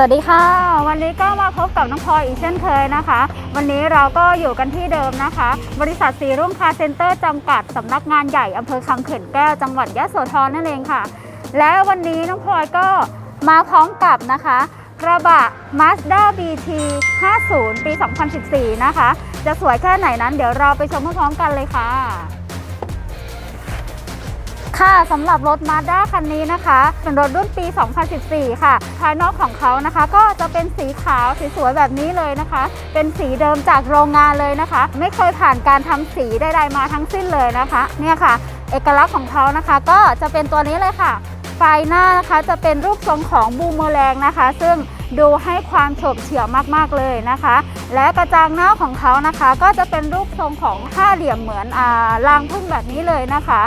วัสดีค่ะ วันนี้ก็มาพบกับน้องพลอยอีกเช่นเคยนะคะ วันนี้เราก็อยู่กันที่เดิมนะคะ บริษัทสีรุ่งคาเซ็นเตอร์จำกัดสำนักงานใหญ่อำเภอคำเขื่อนแก้วจังหวัดยะโสธรนั่นเองค่ะ และวันนี้น้องพลอยก็มาพร้อมกับนะคะ กระบะ Mazda BT 50 ปี 2014 นะคะ จะสวยแค่ไหนนั้นเดี๋ยวเราไปชมพร้อมๆกันเลยค่ะ ค่ะสำหรับรถ Mazda คันนี้นะคะ เป็นรถรุ่นปี 2014 ค่ะ ภายนอกของเขานะคะ ก็จะเป็นสีขาวสีสวยแบบนี้เลยนะคะ เป็นสีเดิมจากโรงงานเลยนะคะ ไม่เคยผ่านการทำสีใดๆมาทั้งสิ้นเลยนะคะ เนี่ยค่ะ เอกลักษณ์ของเขานะคะ ก็จะเป็นตัวนี้เลยค่ะ ไฟหน้านะคะจะเป็นรูปทรงของบูมเมอแรงนะคะ ซึ่งดูให้ความโฉบเฉี่ยวมากๆเลยนะคะ และกระจังหน้าของเขานะคะ ก็จะเป็นรูปทรงของห้าเหลี่ยมเหมือนอารางพึ่งแบบนี้เลยนะคะ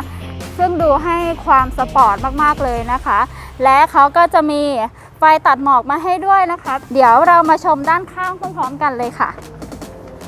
ซึ่งดูให้ความสปอร์ตมากๆเลยนะคะ และเขาก็จะมีไฟตัดหมอกมาให้ด้วยนะคะ เดี๋ยวเรามาชมด้านข้างพร้อมๆกันเลยค่ะ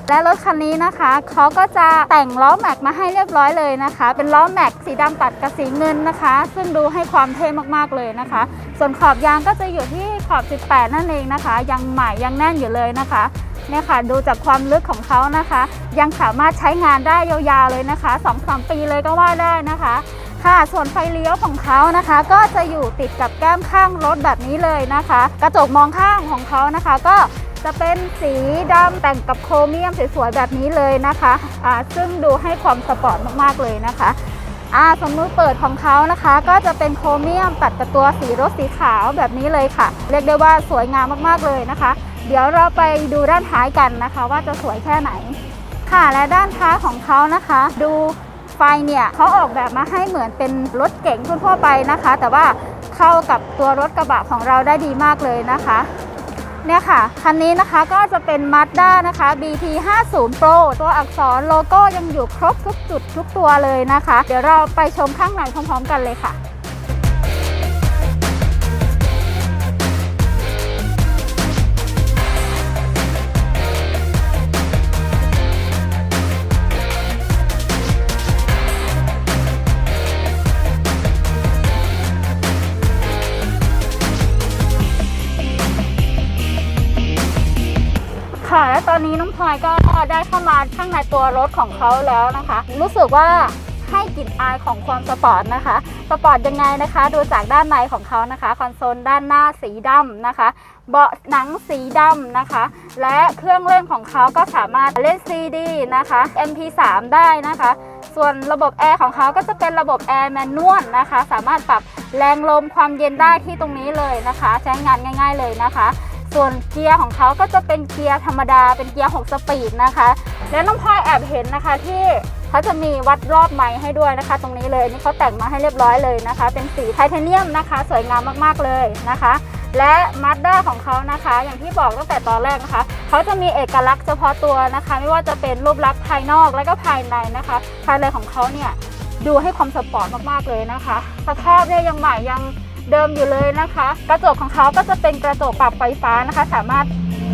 และรถคันนี้นะคะเขาก็จะแต่งล้อแม็กมาให้เรียบร้อยเลยนะคะ เป็นล้อแม็กสีดำตัดกับสีเงินนะคะ ซึ่งดูให้ความเท่มากๆเลยนะคะ ส่วนขอบยางก็จะอยู่ที่ขอบ 18 นั่นเองนะคะ ยังใหม่ยังแน่นอยู่เลยนะคะเนี่ยค่ะดูจากความลึกของเขานะคะ ยังสามารถใช้งานได้ยาวๆเลยนะคะ 2-3 ปีเลยก็ว่าได้นะคะค่ะส่วนไฟเลี้ยวของเขานะคะ ก็จะอยู่ติดกับแก้มข้างรถแบบนี้เลยนะคะ กระจกมองข้างของเขานะคะ ก็ จะเป็นสีดำแต่งกับโครเมียมสวยๆแบบนี้เลยนะคะอ่าซึ่งดูให้ความสปอร์ตมากๆเลยนะคะอ่าสมมือเปิดของเขานะคะ ก็จะเป็นโครเมียมตัดกับตัวสีรถสีขาวแบบนี้เลยค่ะ เรียกได้ว่าสวยงามมากๆเลยนะคะ เดี๋ยวเราไปดูด้านท้ายกันนะคะ ว่าจะสวยแค่ไหน ค่ะและด้านท้ายของเขานะคะ ดูไฟเนี่ยเขาออกแบบมาให้เหมือนเป็นรถเก๋งทั่วไปนะคะ แต่ว่าเข้ากับตัวรถกระบะของเราได้ดีมากเลยนะคะ เนี่ยค่ะ คันนี้นะคะก็จะเป็น Mazda นะคะ BT 50 Pro ตัวอักษรโลโก้ยังอยู่ครบทุกจุดทุกตัวเลยนะคะ เดี๋ยวเราไปชมข้างในพร้อมๆกันเลยค่ะ นี้น้องพลอยก็ได้เข้ามาข้างในตัวรถของเขาแล้วนะคะ รู้สึกว่าให้กลิ่นอายของความสปอร์ตนะคะ สปอร์ตยังไงนะคะ ดูจากด้านในของเขานะคะ คอนโซลด้านหน้าสีดำนะคะ เบาะหนังสีดำนะคะ และเครื่องเล่นของเขาก็สามารถเล่น CD นะคะ MP3 ได้นะคะ ส่วนระบบแอร์ของเขาก็จะเป็นระบบแอร์แมนนวลนะคะ สามารถปรับแรงลมความเย็นได้ที่ตรงนี้เลยนะคะ ใช้งานง่าย ๆเลยนะคะ ส่วนเกียร์ของเขาก็จะเป็นเกียร์ธรรมดาเป็นเกียร์6สปีดนะคะ และน้องพลอยแอบเห็นนะคะที่เขาจะมีวัดรอบไม้ให้ด้วยนะคะ ตรงนี้เลยนี่เขาแต่งมาให้เรียบร้อยเลยนะคะ เป็นสีไทเทเนียมนะคะ สวยงามมากๆเลยนะคะ และมาสด้าของเขานะคะ อย่างที่บอกตั้งแต่ตอนแรกนะคะเขาจะมีเอกลักษณ์เฉพาะตัวนะคะ ไม่ว่าจะเป็นรูปลักษณ์ภายนอกและก็ภายในนะคะ ภายในของเขาเนี่ยดูให้ความสปอร์ตมากๆเลยนะคะ สภาพเนี่ยยังใหม่ยัง เดิมอยู่เลยนะคะ กระจกของเขาก็จะเป็นกระจกปรับไฟฟ้านะคะ สามารถ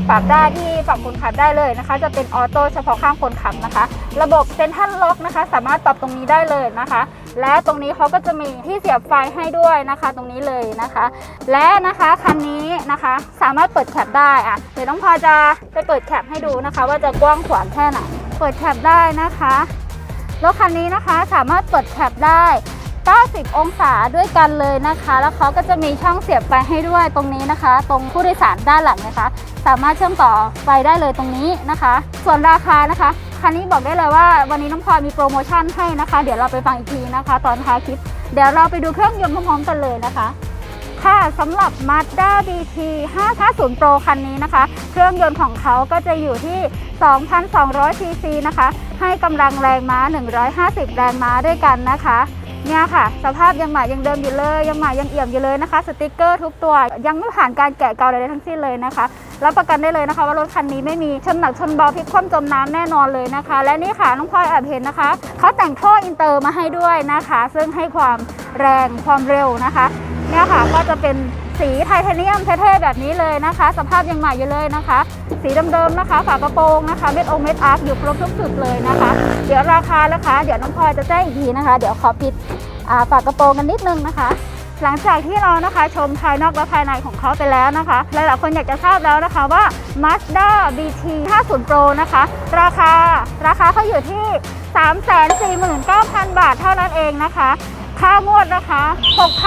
ปรับได้ที่ฝั่งคนขับได้เลยนะคะ จะเป็นออโต้เฉพาะข้างคนขับนะคะ ระบบเซ็นทรัลล็อกนะคะ สามารถปรับตรงนี้ได้เลยนะคะ และตรงนี้เขาก็จะมีที่เสียบไฟให้ด้วยนะคะ ตรงนี้เลยนะคะ และนะคะคันนี้นะคะสามารถเปิดแคปได้อะเดี๋ยวน้องพอจะไปเปิดแคปให้ดูนะคะ ว่าจะกว้างขวางแค่ไหนเปิดแคปได้นะคะรถคันนี้นะคะสามารถเปิดแคปได้ 90 องศาด้วยกันเลยนะคะ แล้วเขาก็จะมีช่องเสียบไฟให้ด้วยตรงนี้นะคะ ตรงผู้โดยสารด้านหลังนะคะ สามารถเชื่อมต่อไฟได้เลยตรงนี้นะคะ ส่วนราคานะคะคันนี้บอกได้เลยว่าวันนี้น้องพลอยมีโปรโมชั่นให้นะคะ เดี๋ยวเราไปฟังอีกทีนะคะ ตอนท้ายคลิป เดี๋ยวเราไปดูเครื่องยนต์พร้อมๆกันเลยนะคะค่ะสำหรับ Mazda BT 550 Pro คันนี้นะคะ เครื่องยนต์ของเขาก็จะอยู่ที่ 2,200 cc นะคะ ให้กำลังแรงม้า 150 แรงม้าด้วยกันนะคะ เนี่ยค่ะ สภาพยังใหม่ยังเดิมอยู่เลย ยังใหม่ยังเอี่ยมอยู่เลยนะคะ สติกเกอร์ทุกตัวยังไม่ผ่านการแกะเกาใดๆทั้งสิ้นเลยนะคะรับประกันได้เลยนะคะว่ารถคันนี้ไม่มีชนหนักชนเบาพลิกคว่ำจมน้ำแน่นอนเลยนะคะ และนี่ค่ะน้องพลอยแอบเห็นนะคะเขาแต่งท่ออินเตอร์มาให้ด้วยนะคะ ซึ่งให้ความแรงความเร็วนะคะเนี่ยค่ะก็จะเป็นสีไทเทเนียมเท่ๆแบบนี้เลยนะคะ สภาพยังใหม่อยู่เลยนะคะ สีเดิมๆนะคะ ฝากระโปรงนะคะ เม็ดองเม็ดอาร์คอยู่ครบทุกจุดเลยนะคะ เดี๋ยวราคานะคะ เดี๋ยวน้องพลอยจะแจ้งอีกทีนะคะ เดี๋ยวขอปิดฝากระโปรงกันนิดนึงนะคะ หลังจากที่เรานะคะชมภายนอกและภายในของเขาไปแล้วนะคะ หลายๆคนอยากจะทราบแล้วนะคะว่า Mazda BT 50 Pro นะคะ ราคาราคาเขาอยู่ที่ 349,000 บาทเท่านั้นเองนะคะ ค่างวดนะคะ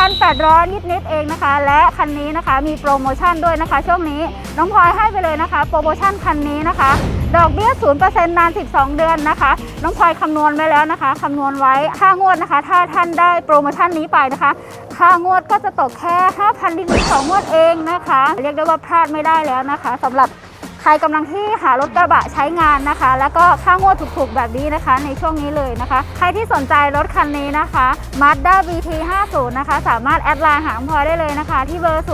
6,800 นิดๆเองนะคะ และคันนี้นะคะมีโปรโมชั่นด้วยนะคะ ช่วงนี้น้องพลอยให้ไปเลยนะคะ โปรโมชั่นคันนี้นะคะ ดอกเบี้ย 0%นาน 12 เดือนนะคะ น้องพลอยคำนวณไว้แล้วนะคะคำนวณไว้ค่างวดนะคะ ถ้าท่านได้โปรโมชั่นนี้ไปนะคะ ค่างวดก็จะตกแค่ 5,000ลิตรสองงวดเองนะคะ เรียกได้ว่าพลาดไม่ได้แล้วนะคะสำหรับใครกำลังที่หารถกระบะใช้งานนะคะ แล้วก็ค่างวดถูกๆแบบนี้นะคะ ในช่วงนี้เลยนะคะ ใครที่สนใจรถคันนี้นะคะ Mazda BT 50 นะคะ สามารถแอดไลน์หาพลอยได้เลยนะคะ ที่เบอร์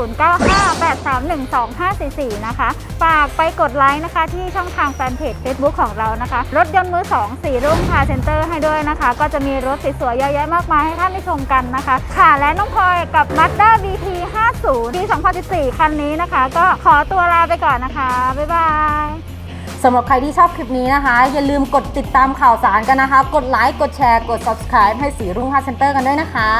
0958312544 นะคะ ฝากไปกดไลค์นะคะ ที่ช่องทางแฟนเพจ Facebook ของเรานะคะ รถยนต์มือ 2 สีรุ่งคาเซ็นเตอร์ให้ด้วยนะคะ ก็จะมีรถสวยๆเยอะแยะมากมายให้ท่านได้ชมกันนะคะ ค่ะและน้องพลอยกับ Mazda BT 50 ปี 2014 คันนี้นะคะ ก็ขอตัวลาไปก่อนนะคะ บ๊ายบาย สำหรับใครที่ชอบคลิปนี้นะคะ อย่าลืมกดติดตามข่าวสารกันนะคะ กดไลค์กดแชร์กด subscribe ให้สีรุ่งพาเซนเตอร์กันด้วยนะคะ